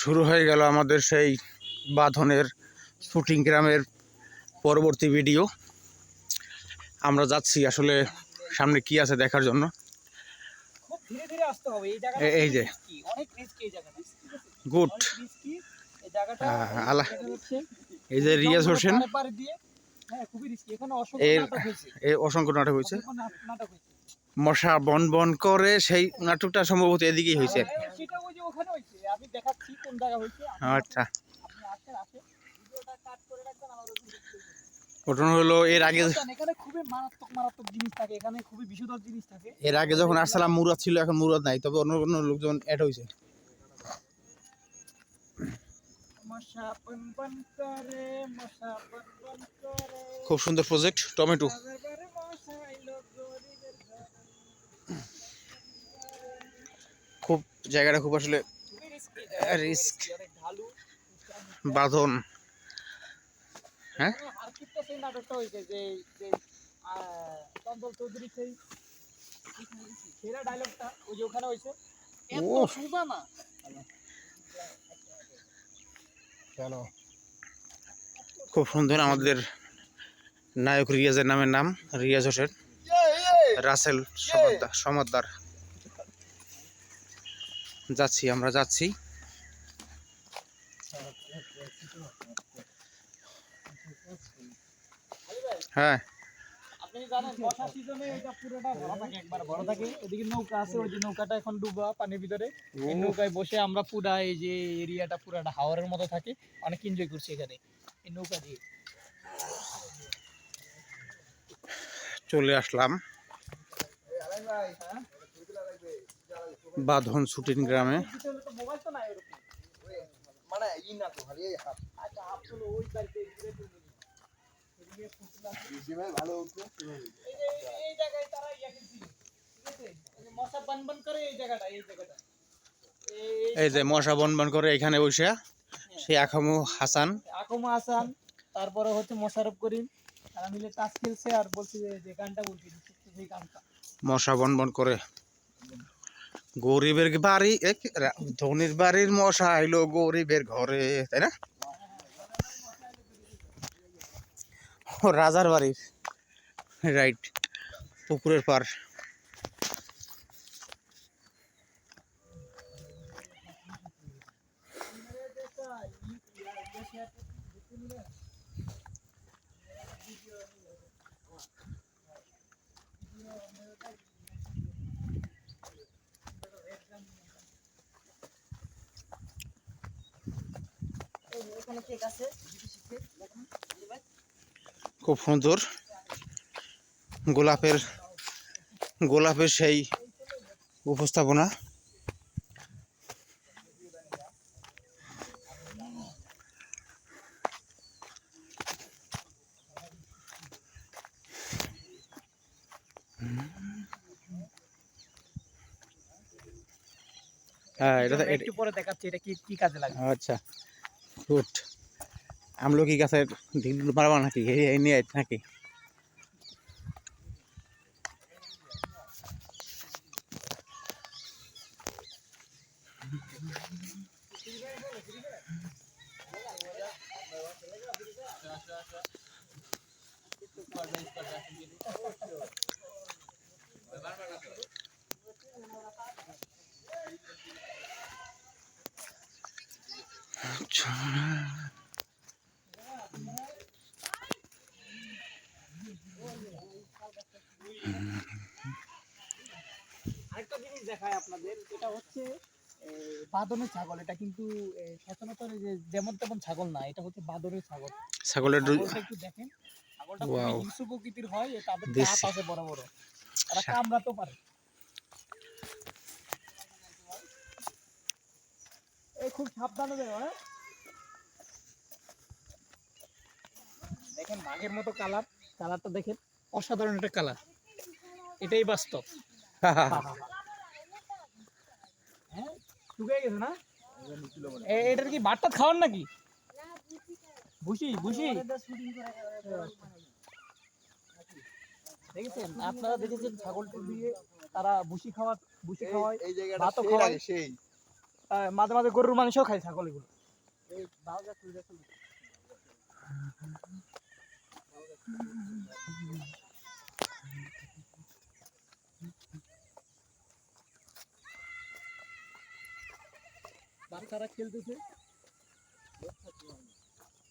শুরু হয়ে গেল আমাদের সেই বাঁধনের শুটিং গ্রামের পরবর্তী ভিডিও। আমরা যাচ্ছি আসলে সামনে কি আছে দেখার জন্য। এই যে। গুড। এই হ্যাঁ, আলা- এই যে রিয়াজ হোসেন। হ্যাঁ, এর- এই অসংখ্য নাটক হয়েছে। মশা বন বন করে সেই নাটকটা সম্ভবত এদিকেই হয়েছে। হ্যাঁ, সেটা ওই যে ওখানে হয়েছে, আমি দেখাচ্ছি কোন জায়গা হয়েছে, আপনি আচ্ছা। ঘটনা হলো এর আগে থাকে। এর আগে যখন আসসালাম মুরাদ ছিল এখন মুরাদ নাই। তবে অন্য অন্য লোকজন অ্যাড হয়েছে। খুব সুন্দর প্রজেক্ট টমেটো বারে মশা এলো গরিবের ঘরে। খুব জায়গাটা খুব আসলে রিস্ক। বাঁধন। হ্যাঁ? খুব সুন্দর আমাদের নায়ক রিয়াজের নামের নাম রিয়াজ হোসেন। রাসেল সমাদ্দার সমাদ্দার। যাচ্ছি আমরা যাচ্ছি। হ্যাঁ। আপনি জানেন বর্ষা সিজনে এটা পুরোটা ভরা থাকে একবার ভরা থাকে। ওদিকে নৌকা আছে ওই যে নৌকাটা এখন ডুবা পানির ভিতরে। এই নৌকায় বসে আমরা পুরা এই যে এরিয়াটা পুরাটা হাওয়ারের মতো থাকে। অনেক এনজয় করছি এখানে এই নৌকা দিয়ে। চলে আসলাম। হ্যাঁ? বাঁধন শুটিং গ্রামে। মানে এই আচ্ছা যে মশা বান বান করে এই জায়গাটা এই জায়গাটা। এই- এই যে মশা বন বন করে এখানে বসে সেই আখামু হাসান। আকমা হাসান তারপরে হচ্ছে মোশারফ করিম। তারা মিলে টাচ খেলছে আর বলছে যে যে গানটা বলছি সেই গানটা। মশা বন বন করে গরিবের বাড়ি ধনির বাড়ির মশা আইলো গরিবের ঘরে, তাই না? রাজার বাড়ির রাইট, পুকুরের পার এখানে খুব সুন্দর গোলাপের গোলাপের সেই উপস্থাপনা। হ্যাঁ এটা একটু পরে দেখাচ্ছি এটা কি কি কাজে লাগে। আচ্ছা। গুড আমলকি গাছের ঢিল মারবা নাকি? এই নিয়ে আইতে নাকি? আরেকটা জিনিস দেখায় আপনাদের এটা হচ্ছে এ, ছাগল। এটা কিন্তু সচরাচর যে যেমন তেমন ছাগল না এটা হচ্ছে বাঁদরের ছাগল। ছাগলের একটু দেখেন। ছাগলটা হিংস্র প্রকৃতির হয় তাদের আছে বড় বড়। তারা কামড়াতেও পারে। এই খুব সাবধানে হ্যাঁ? দেখেন বাঘের মতো কালার কালারটা দেখেন অসাধারণ একটা কালার। এটাই বাস্তব। হ্যাঁ? শুকিয়ে গেছে না? এটার কি বাটটা নাকি? ভুসি ভুসি। দেখেছেন? আপনারা দেখেছেন ছাগলটা দিয়ে তারা ভুসি খাওয়া ভুসি খাওয়ায় এই জায়গাটা সেই খাওয়ায়। লাগে সেই আহ, মাঝে মাঝে গরুর মাংসও খাই ছাগল এগুলো। বাচ্চারা খেলতেছে।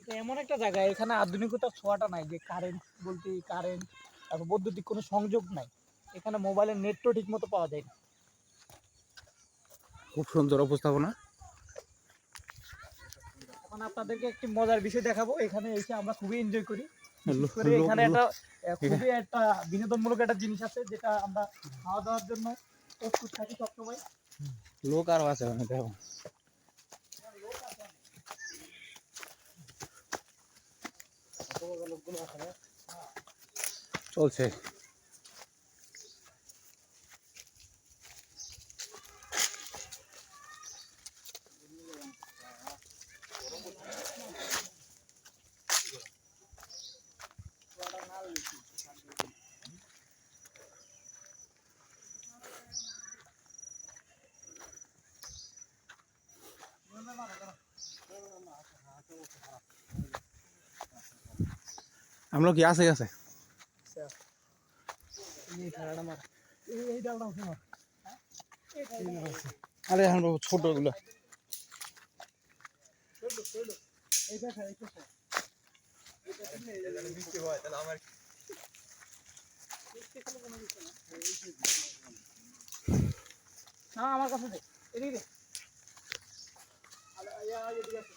এটা এমন একটা জায়গা এখানে আধুনিকতার ছোঁয়াটা নাই যে কারেন্ট বলতে কারেন্ট তারপর বৈদ্যুতিক কোনো সংযোগ নাই। এখানে মোবাইলের নেটও ঠিক মতো পাওয়া যায় না। খুব সুন্দর উপস্থাপনা। এখন আপনাদেরকে একটি মজার বিষয় দেখাবো। এখানে এসে আমরা খুবই এনজয় করি। এখানে একটা খুবই একটা বিনোদনমূলক একটা জিনিস আছে যেটা আমরা খাওয়া দাওয়ার জন্য প্রস্তুত থাকি সবসময়। লোক আরও আছে ওখানে দেখো। চলছে। মার। এই এই আছে মার। আরে এখন ছোটগুলো। হয় আমার না আমার কাছে দে। এদিকে দে। আরে, আয়া, আয়া, এদিকে আসেন,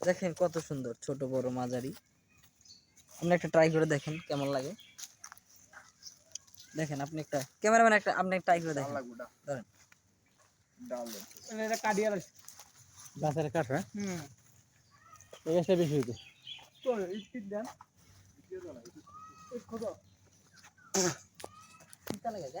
দেখেন কত সুন্দর ছোট বড় মাঝারি। আপনি একটা ট্রাই করে দেখেন কেমন লাগে। দেখেন আপনি একটা ক্যামেরাম্যান একটা আপনি ট্রাই করে দেখেন। ধরেন। মানে এটা কাটিয়ে গাছের কাঠ হ্যাঁ? হুম। এই গাছটা বেশি হইতো। দেন। লাগে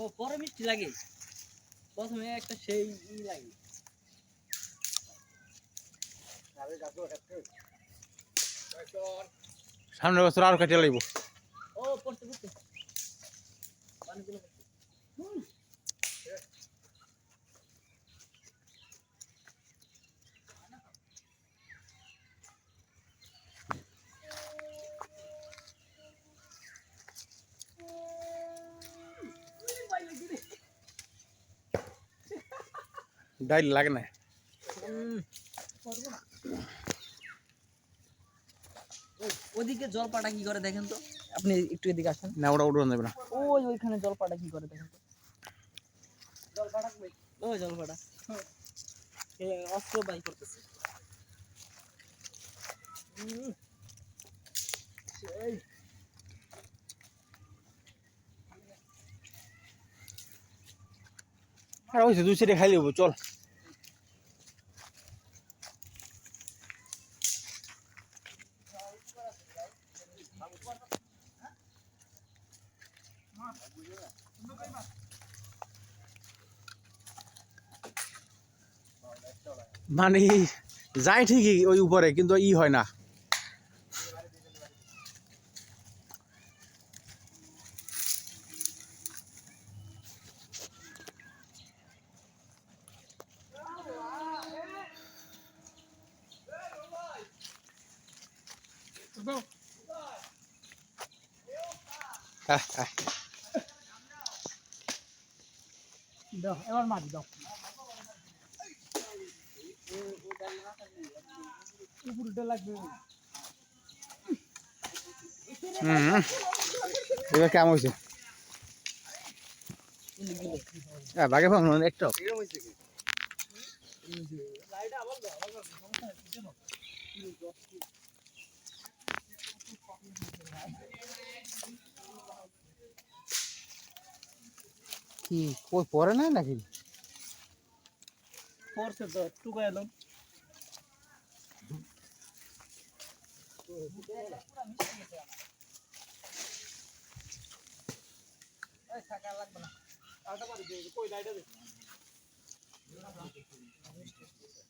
ও পরে মিষ্টি লাগে। প্রথমে একটা সেই ই লাগে। সামনের বছর আরও কাটিয়ে লাগবো ও পড়তে পড়তে। ডাইল লাগে না। ওদিকে জলপাটা কি করে দেখেন তো? আপনি একটু এদিকে আসেন। না ওটা উঠে যাবে না। ওই ওইখানে জলপাটা কি করে দেখেন তো? জল ফাটাকবে ওই জলপাটা। অস্ত্র বাই করতেছে। আর হয়েছে দুই সাইডে খাই লিবো চল। মানে যায় ঠিকই ওই উপরে, কিন্তু ই হয় না। হ্যাঁ হ্যাঁ দাও, এবার মারি দাও উপরটা লাগবে এবার কেমন হয়েছে? হ্যাঁ একটু কি কই পরে নাই নাকি? ফোর্সে তো টুকা এলাম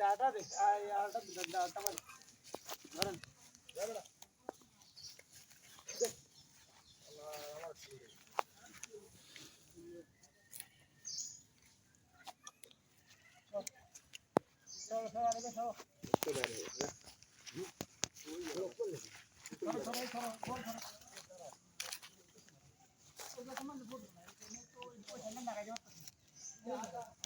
টাটা দে আই আটা আটা মারি ধরেন Thank you.